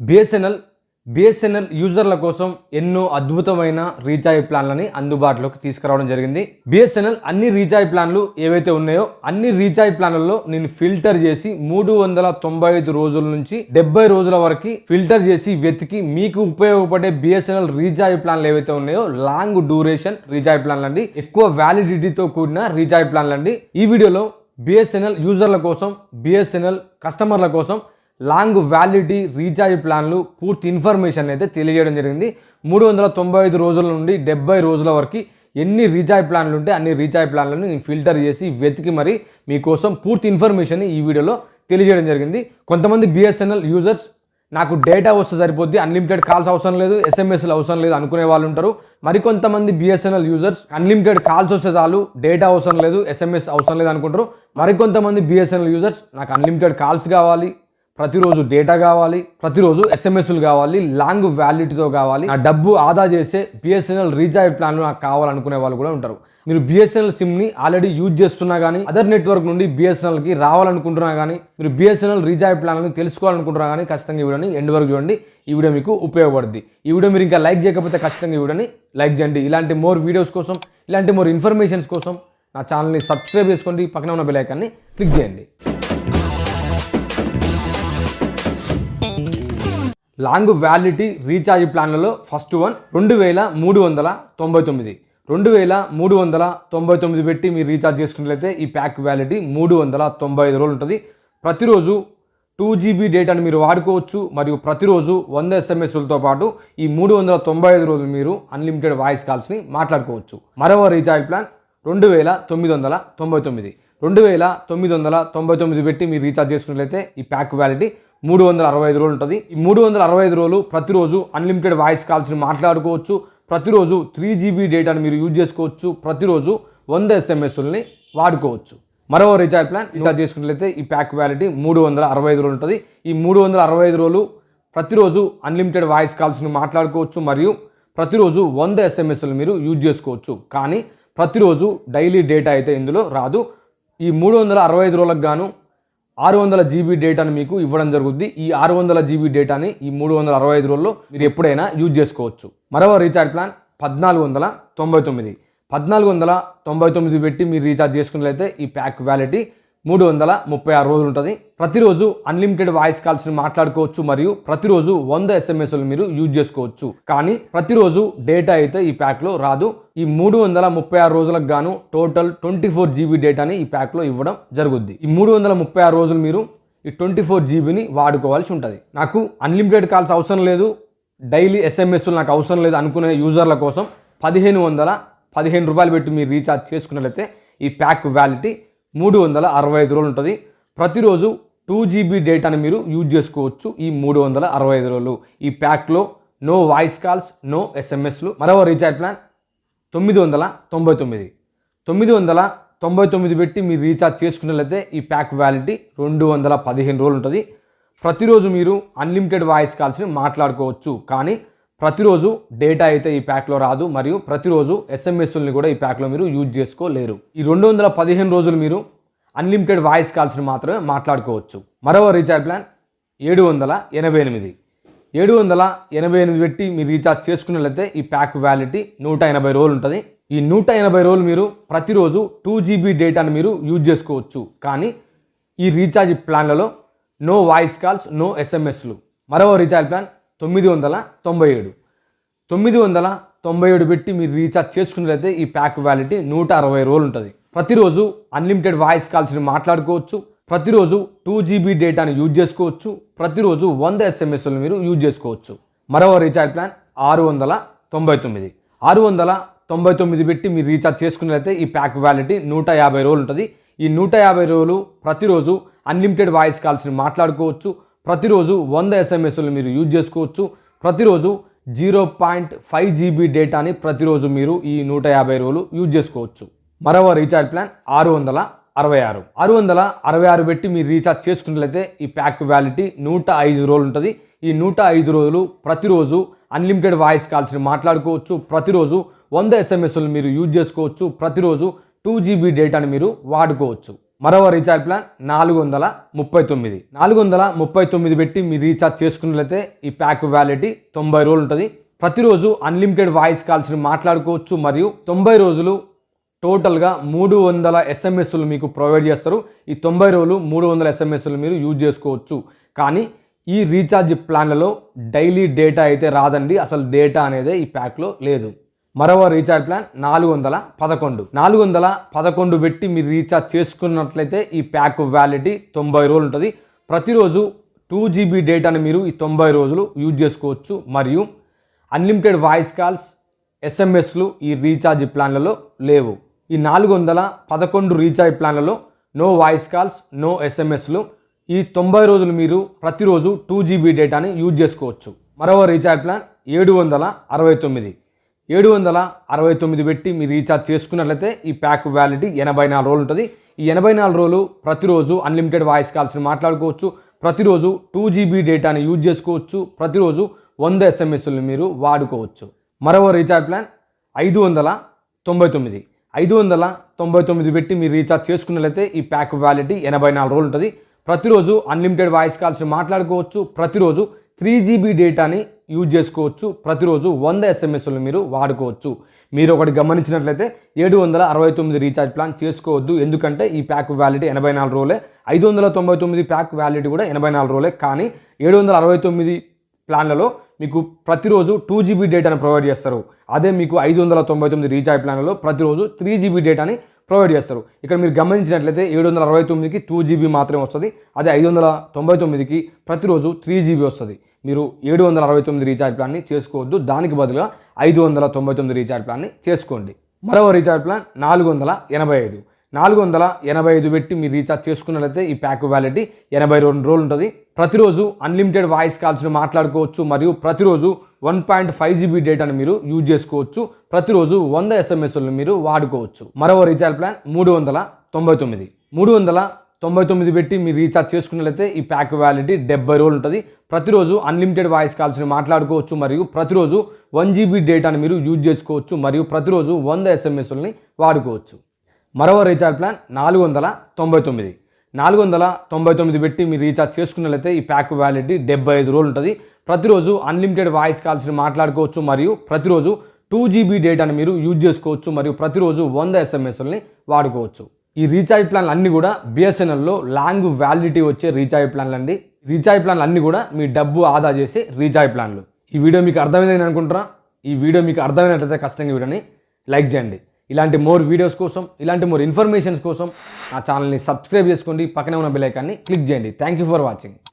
BSNL BSNL యూజర్ల కోసం ఎన్నో అద్భుతమైన రీఛార్జ్ ప్లాన్లని అందుబాటులోకి తీసుకురావడం జరిగింది. బిఎస్ఎన్ఎల్ అన్ని రీఛార్జ్ ప్లాన్లు ఏవైతే ఉన్నాయో అన్ని రీఛార్జ్ ప్లాన్లలో నేను ఫిల్టర్ చేసి మూడు వందల తొంభై ఐదు రోజుల నుంచి డెబ్బై రోజుల వరకు ఫిల్టర్ చేసి వెతికి మీకు ఉపయోగపడే బిఎస్ఎన్ఎల్ రీఛార్జ్ ప్లాన్లు ఏవైతే ఉన్నాయో లాంగ్ డ్యూరేషన్ రీఛార్జ్ ప్లాన్లు అండి ఎక్కువ వ్యాలిడిటీతో కూడిన రీఛార్జ్ ప్లాన్లు అండి ఈ వీడియోలో బిఎస్ఎన్ఎల్ యూజర్ల కోసం బిఎస్ఎన్ఎల్ కస్టమర్ల కోసం లాంగ్ వ్యాలిడిటీ రీఛార్జ్ ప్లాన్లు పూర్తి ఇన్ఫర్మేషన్ అయితే తెలియజేయడం జరిగింది. మూడు వందల తొంభై ఐదు రోజుల నుండి డెబ్బై రోజుల వరకు ఎన్ని రీఛార్జ్ ప్లాన్లు ఉంటే అన్ని రీఛార్జ్ ప్లాన్లను నేను ఫిల్టర్ చేసి వెతికి మరి మీకోసం పూర్తి ఇన్ఫర్మేషన్ ఈ వీడియోలో తెలియజేయడం జరిగింది. కొంతమంది బిఎస్ఎన్ఎల్ యూజర్స్ నాకు డేటా వస్తే సరిపోద్ది అన్లిమిటెడ్ కాల్స్ అవసరం లేదు ఎస్ఎంఎస్లు అవసరం లేదు అనుకునే వాళ్ళు ఉంటారు. మరికొంతమంది బిఎస్ఎన్ఎల్ యూజర్స్ అన్లిమిటెడ్ కాల్స్ వస్తే చాలు డేటా అవసరం లేదు ఎస్ఎంఎస్ అవసరం లేదు అనుకుంటారు. మరికొంతమంది బిఎస్ఎన్ఎల్ యూజర్స్ నాకు అన్లిమిటెడ్ కాల్స్ కావాలి ప్రతిరోజు డేటా కావాలి ప్రతిరోజు ఎస్ఎంఎస్లు కావాలి లాంగ్ వ్యాలిడిటీతో కావాలి. నా డబ్బు ఆదా చేసే బిఎస్ఎన్ఎల్ రీఛార్జ్ ప్లాన్లు నాకు కావాలనుకునే వాళ్ళు కూడా ఉంటారు. మీరు బిఎస్ఎన్ఎల్ సిమ్ని ఆల్రెడీ యూజ్ చేస్తున్నా కానీ అదర్ నెట్వర్క్ నుండి బిఎస్ఎన్ఎల్కి రావాలనుకుంటున్నా కానీ మీరు బిఎస్ఎన్ఎల్ రీఛార్జ్ ప్లాన్లను తెలుసుకోవాలనుకుంటున్నా కానీ ఖచ్చితంగా ఈ వీడియోని ఎండ్ వరకు చూడండి. ఈ వీడియో మీకు ఉపయోగపడుద్ది. ఈ వీడియో మీరు ఇంకా లైక్ చేయకపోతే ఖచ్చితంగా ఈ వీడియోని లైక్ చేయండి. ఇలాంటి మోర్ వీడియోస్ కోసం ఇలాంటి మోర్ ఇన్ఫర్మేషన్స్ కోసం నా ఛానల్ని సబ్స్క్రైబ్ చేసుకోండి. పక్కన ఉన్న బెల్ ఐకాన్ని క్లిక్ చేయండి. లాంగ్ వ్యాలిడిటీ రీఛార్జ్ ప్లాన్లలో ఫస్ట్ వన్ రెండు వేల మూడు వందల తొంభై తొమ్మిది. రెండు వేల మూడు వందల తొంభై తొమ్మిది పెట్టి మీరు రీఛార్జ్ చేసుకున్నట్లయితే ఈ ప్యాక్ వ్యాలిడిటీ మూడు వందల తొంభై ఐదు రోజులు ఉంటుంది. ప్రతిరోజు టూ జీబీ డేటాను మీరు వాడుకోవచ్చు. మరియు ప్రతిరోజు వంద ఎస్ఎంఎస్లతో పాటు ఈ మూడు వందల తొంభై ఐదు రోజులు మీరు అన్లిమిటెడ్ వాయిస్ కాల్స్ని మాట్లాడుకోవచ్చు. మరో రీఛార్జ్ ప్లాన్ రెండు వేల తొమ్మిది వందల తొంభై తొమ్మిది. రెండు వేల తొమ్మిది వందల తొంభై తొమ్మిది పెట్టి మీరు రీఛార్జ్ చేసుకున్నట్లయితే ఈ ప్యాక్ వ్యాలిటీ మూడు వందల అరవై ఐదు రోజులు ఉంటుంది. ఈ మూడు వందల అరవై ఐదు రోజులు ప్రతిరోజు అన్లిమిటెడ్ వాయిస్ కాల్స్ని మాట్లాడుకోవచ్చు. ప్రతిరోజు త్రీ జీబీ డేటాను మీరు యూజ్ చేసుకోవచ్చు. ప్రతిరోజు వంద ఎస్ఎంఎస్ని వాడుకోవచ్చు. మరో రీఛార్జ్ ప్లాన్ రీఛార్జ్ చేసుకున్నట్లయితే ఈ ప్యాక్ వ్యాలిటీ మూడు వందల అరవై ఐదు రోజులు ఉంటుంది. ఈ మూడు వందల అరవై ఐదు రోజులు ప్రతిరోజు అన్లిమిటెడ్ వాయిస్ కాల్స్ని మాట్లాడుకోవచ్చు మరియు ప్రతిరోజు వంద ఎస్ఎంఎస్లు మీరు యూజ్ చేసుకోవచ్చు. కానీ ప్రతిరోజు డైలీ డేటా అయితే ఇందులో రాదు. ఈ మూడు వందల అరవై ఐదు రోజులకు గాను ఆరు వందల జీబీ డేటాను మీకు ఇవ్వడం జరుగుద్ది. ఈ ఆరు వందల జీబీ డేటాని ఈ మూడు వందల అరవై ఐదు రోజుల్లో మీరు ఎప్పుడైనా యూజ్ చేసుకోవచ్చు. మరో రీఛార్జ్ ప్లాన్ పద్నాలుగు వందల తొంభై తొమ్మిది. పద్నాలుగు వందల తొంభై తొమ్మిది పెట్టి మీరు రీఛార్జ్ చేసుకున్నట్లయితే ఈ ప్యాక్ వ్యాలిటీ మూడు వందల ముప్పై ఆరు రోజులు ఉంటుంది ప్రతిరోజు అన్లిమిటెడ్ వాయిస్ కాల్స్ని మాట్లాడుకోవచ్చు మరియు ప్రతిరోజు వంద ఎస్ఎంఎస్లు మీరు యూజ్ చేసుకోవచ్చు. కానీ ప్రతిరోజు డేటా అయితే ఈ ప్యాక్లో రాదు. ఈ మూడు వందల ముప్పై ఆరు రోజులకు గాను టోటల్ ట్వంటీ ఫోర్ జీబీ డేటాని ఈ ప్యాక్లో ఇవ్వడం జరుగుద్ది. ఈ మూడు వందల ముప్పై ఆరు రోజులు మీరు ఈ ట్వంటీ ఫోర్ జీబీని వాడుకోవాల్సి ఉంటుంది. నాకు అన్లిమిటెడ్ కాల్స్ అవసరం లేదు. డైలీ ఎస్ఎంఎస్లు నాకు అవసరం లేదు అనుకునే యూజర్ల కోసం పదిహేను వందల పదిహేను రూపాయలు పెట్టి మీరు రీఛార్జ్ చేసుకున్నట్లయితే ఈ ప్యాక్ వ్యాలిటీ మూడు వందల అరవై ఐదు రోజులు ఉంటుంది ప్రతిరోజు టూ జీబీ డేటాని మీరు యూజ్ చేసుకోవచ్చు ఈ మూడు వందల అరవై ఐదు రోజులు ఈ ప్యాక్లో నో వాయిస్ కాల్స్ నో ఎస్ఎంఎస్లు. మరో రీఛార్జ్ ప్లాన్ తొమ్మిది వందల తొంభై తొమ్మిది. తొమ్మిది వందల తొంభై తొమ్మిది పెట్టి మీరు రీఛార్జ్ చేసుకున్నట్లయితే ఈ ప్యాక్ వ్యాలిటీ రెండు వందల పదిహేను రోజులు ఉంటుంది ప్రతిరోజు మీరు అన్లిమిటెడ్ వాయిస్ కాల్స్ని మాట్లాడుకోవచ్చు. కానీ ప్రతిరోజు డేటా అయితే ఈ ప్యాక్లో రాదు మరియు ప్రతిరోజు ఎస్ఎంఎస్ని కూడా ఈ ప్యాక్లో మీరు యూజ్ చేసుకోలేరు. ఈ రెండు వందల పదిహేను రోజులు మీరు అన్లిమిటెడ్ వాయిస్ కాల్స్ని మాత్రమే మాట్లాడుకోవచ్చు. మరో రీఛార్జ్ ప్లాన్ ఏడు వందల ఎనభై ఎనిమిది. ఏడు వందల ఎనభై ఎనిమిది పెట్టి మీరు రీఛార్జ్ చేసుకున్నట్లయితే ఈ ప్యాక్ వ్యాలిటీ నూట ఎనభై రోజులు ఉంటుంది. ఈ నూట ఎనభై రోజులు మీరు ప్రతిరోజు టూ జీబీ డేటాను మీరు యూజ్ చేసుకోవచ్చు. కానీ ఈ రీఛార్జ్ ప్లాన్లలో నో వాయిస్ కాల్స్ నో ఎస్ఎంఎస్లు మరో రీఛార్జ్ ప్లాన్ తొమ్మిది వందల తొంభై ఏడు. తొమ్మిది వందల తొంభై ఏడు పెట్టి మీరు రీఛార్జ్ చేసుకున్నట్లయితే ఈ ప్యాక్ వ్యాలిటీ నూట అరవై రోజులు ఉంటుంది. ప్రతిరోజు అన్లిమిటెడ్ వాయిస్ కాల్స్ని మాట్లాడుకోవచ్చు. ప్రతిరోజు టూ జీబీ డేటాను యూజ్ చేసుకోవచ్చు. ప్రతిరోజు వంద ఎస్ఎంఎస్లు మీరు యూజ్ చేసుకోవచ్చు. మరో రీఛార్జ్ ప్లాన్ ఆరు వందల తొంభై తొమ్మిది. ఆరు వందల తొంభై తొమ్మిది పెట్టి మీరు రీఛార్జ్ చేసుకున్నట్లయితే ఈ ప్యాక్ వ్యాలిటీ నూట యాభై రోజులు ఉంటుంది. ఈ నూట యాభై రోజులు ప్రతిరోజు అన్లిమిటెడ్ వాయిస్ కాల్స్ని మాట్లాడుకోవచ్చు. ప్రతిరోజు వంద ఎస్ఎంఎస్లు మీరు యూజ్ చేసుకోవచ్చు. ప్రతిరోజు జీరో పాయింట్ ఫైవ్ జీబీ డేటాని ప్రతిరోజు మీరు ఈ నూట యాభై రోజులు యూజ్ చేసుకోవచ్చు. మరో రీఛార్జ్ ప్లాన్ ఆరు వందల అరవై ఆరు. ఆరు వందల అరవై ఆరు పెట్టి మీరు రీఛార్జ్ చేసుకున్నట్లయితే ఈ ప్యాక్ వ్యాలిటీ నూట ఐదు రోజులు ఉంటుంది. ఈ నూట ఐదు రోజులు ప్రతిరోజు అన్లిమిటెడ్ వాయిస్ కాల్స్ని మాట్లాడుకోవచ్చు. ప్రతిరోజు వంద ఎస్ఎంఎస్లు మీరు యూజ్ చేసుకోవచ్చు. ప్రతిరోజు టూ జీబీ డేటాని మీరు వాడుకోవచ్చు. మరో రీఛార్జ్ ప్లాన్ నాలుగు వందల ముప్పై తొమ్మిది. నాలుగు వందల ముప్పై తొమ్మిది పెట్టి మీరు రీఛార్జ్ చేసుకున్నట్లయితే ఈ ప్యాక్ వ్యాలిటీ తొంభై రోజులు ఉంటుంది. ప్రతిరోజు అన్లిమిటెడ్ వాయిస్ కాల్స్ని మాట్లాడుకోవచ్చు మరియు తొంభై రోజులు టోటల్గా మూడు వందల ఎస్ఎంఎస్లు మీకు ప్రొవైడ్ చేస్తారు. ఈ తొంభై రోజులు మూడు వందల ఎస్ఎంఎస్లు మీరు యూజ్ చేసుకోవచ్చు. కానీ ఈ రీఛార్జ్ ప్లాన్లలో డైలీ డేటా అయితే రాదండి. అసలు డేటా అనేది ఈ ప్యాక్లో లేదు. మరో రీఛార్జ్ ప్లాన్ నాలుగు వందల పదకొండు. నాలుగు వందల పదకొండు పెట్టి మీరు రీఛార్జ్ చేసుకున్నట్లయితే ఈ ప్యాక్ వ్యాలిటీ తొంభై రోజులు ఉంటుంది. ప్రతిరోజు టూ జీబీ డేటాని మీరు ఈ తొంభై రోజులు యూజ్ చేసుకోవచ్చు. మరియు అన్లిమిటెడ్ వాయిస్ కాల్స్ ఎస్ఎంఎస్లు ఈ రీఛార్జ్ ప్లాన్లలో లేవు. ఈ నాలుగు వందల పదకొండు రీఛార్జ్ ప్లాన్లలో నో వాయిస్ కాల్స్ నో ఎస్ఎంఎస్లు ఈ తొంభై రోజులు మీరు ప్రతిరోజు టూ జీబీ డేటాని యూజ్ చేసుకోవచ్చు. మరో రీఛార్జ్ ప్లాన్ ఏడు వందల అరవై తొమ్మిది. ఏడు వందల అరవై తొమ్మిది పెట్టి మీరు రీఛార్జ్ చేసుకున్నట్లయితే ఈ ప్యాక్ వ్యాలిటీ ఎనభై నాలుగు రోజులు ఉంటుంది. ఈ ఎనభై నాలుగు రోజులు ప్రతిరోజు అన్లిమిటెడ్ వాయిస్ కాల్స్ని మాట్లాడుకోవచ్చు. ప్రతిరోజు టూ జీబీ డేటాని యూజ్ చేసుకోవచ్చు. ప్రతిరోజు వంద ఎస్ఎంఎస్లు మీరు వాడుకోవచ్చు. మరో రీఛార్జ్ ప్లాన్ ఐదు వందల తొంభై తొమ్మిది. ఐదు వందల తొంభై తొమ్మిది పెట్టి మీరు రీఛార్జ్ చేసుకున్నట్లయితే ఈ ప్యాక్ వ్యాలిటీ ఎనభై నాలుగు రోజులు ఉంటుంది. ప్రతిరోజు అన్లిమిటెడ్ వాయిస్ కాల్స్ మాట్లాడుకోవచ్చు. ప్రతిరోజు త్రీ జీబీ డేటాని యూజ్ చేసుకోవచ్చు. ప్రతిరోజు వంద ఎస్ఎంఎస్లు మీరు వాడుకోవచ్చు. మీరు ఒకటి గమనించినట్లయితే ఏడు వందల అరవై తొమ్మిది రీఛార్జ్ ప్లాన్ చేసుకోవద్దు. ఎందుకంటే ఈ ప్యాక్ వ్యాలిటీ ఎనభై నాలుగు రోజులే. ఐదు వందల తొంభై తొమ్మిది ప్యాక్ వ్యాలిటీ కూడా ఎనభై నాలుగు రోజులే. కానీ ఏడు వందల అరవై తొమ్మిది ప్లాన్లలో మీకు ప్రతిరోజు టూ జీబీ డేటాను ప్రొవైడ్ చేస్తారు. అదే మీకు ఐదు వందల తొంభై తొమ్మిది రీఛార్జ్ ప్లాన్లలో ప్రతిరోజు త్రీ జీబీ డేటాని ప్రొవైడ్ చేస్తారు. ఇక్కడ మీరు గమనించినట్లయితే ఏడు వందల అరవై తొమ్మిదికి టూ జీబీ మాత్రమే వస్తుంది. అదే ఐదు వందల తొంభై తొమ్మిదికి ప్రతిరోజు త్రీ జీబీ వస్తుంది. మీరు ఏడు వందల అరవై తొమ్మిది రీఛార్జ్ ప్లాన్ని చేసుకోవద్దు. దానికి బదులుగా ఐదు వందల తొంభై తొమ్మిది రీఛార్జ్ ప్లాన్ని చేసుకోండి. మరో రీఛార్జ్ ప్లాన్ నాలుగు వందల ఎనభై ఐదు. నాలుగు వందల ఎనభై ఐదు పెట్టి మీరు రీఛార్జ్ చేసుకున్నట్లయితే ఈ ప్యాక్ వ్యాలిటీ ఎనభై రెండు రోజులు ఉంటుంది. ప్రతిరోజు అన్లిమిటెడ్ వాయిస్ కాల్స్ను మాట్లాడుకోవచ్చు మరియు ప్రతిరోజు వన్ పాయింట్ ఫైవ్ జీబీ డేటాను మీరు యూజ్ చేసుకోవచ్చు. ప్రతిరోజు వంద ఎస్ఎంఎస్లను మీరు వాడుకోవచ్చు. మరో రీఛార్జ్ ప్లాన్ మూడు వందల తొంభై తొమ్మిది. మూడు వందల తొంభై తొమ్మిది పెట్టి మీరు రీఛార్జ్ చేసుకున్నట్లయితే ఈ ప్యాక్ వ్యాలిటీ డెబ్బై రోజులు ఉంటుంది. ప్రతిరోజు అన్లిమిటెడ్ వాయిస్ కాల్స్ని మాట్లాడుకోవచ్చు మరియు ప్రతిరోజు వన్ జీబీ డేటాను మీరు యూజ్ చేసుకోవచ్చు మరియు ప్రతిరోజు వంద ఎస్ఎంఎస్లని వాడుకోవచ్చు. మరో రీఛార్జ్ ప్లాన్ నాలుగు వందల తొంభై తొమ్మిది. నాలుగు వందల తొంభై తొమ్మిది పెట్టి మీరు రీఛార్జ్ చేసుకున్నట్లయితే ఈ ప్యాక్ వ్యాలిటీ డెబ్బై ఐదు రోజులు ఉంటుంది. ప్రతిరోజు అన్లిమిటెడ్ వాయిస్ కాల్స్ని మాట్లాడుకోవచ్చు మరియు ప్రతిరోజు టూ జీబీ డేటాను మీరు యూజ్ చేసుకోవచ్చు మరియు ప్రతిరోజు వంద ఎస్ఎంఎస్లని వాడుకోవచ్చు. ఈ రీఛార్జ్ ప్లాన్లు అన్నీ కూడా బిఎస్ఎన్ఎల్లో లాంగ్ వ్యాలిడిటీ వచ్చే రీఛార్జ్ ప్లాన్లు అండి రీఛార్జ్ ప్లాన్లు అన్నీ కూడా మీ డబ్బు ఆదా చేసే రీఛార్జ్ ప్లాన్లు. ఈ వీడియో మీకు అర్థమైందని అనుకుంటున్నా. ఈ వీడియో మీకు అర్థమైనట్లయితే ఖచ్చితంగా ఈ వీడియోని లైక్ చేయండి. ఇలాంటి మోర్ వీడియోస్ కోసం ఇలాంటి మోర్ ఇన్ఫర్మేషన్స్ కోసం నా ఛానల్ని సబ్స్క్రైబ్ చేసుకోండి. పక్కనే ఉన్న బెల్ ఐకాన్ని క్లిక్ చేయండి. Thank you for watching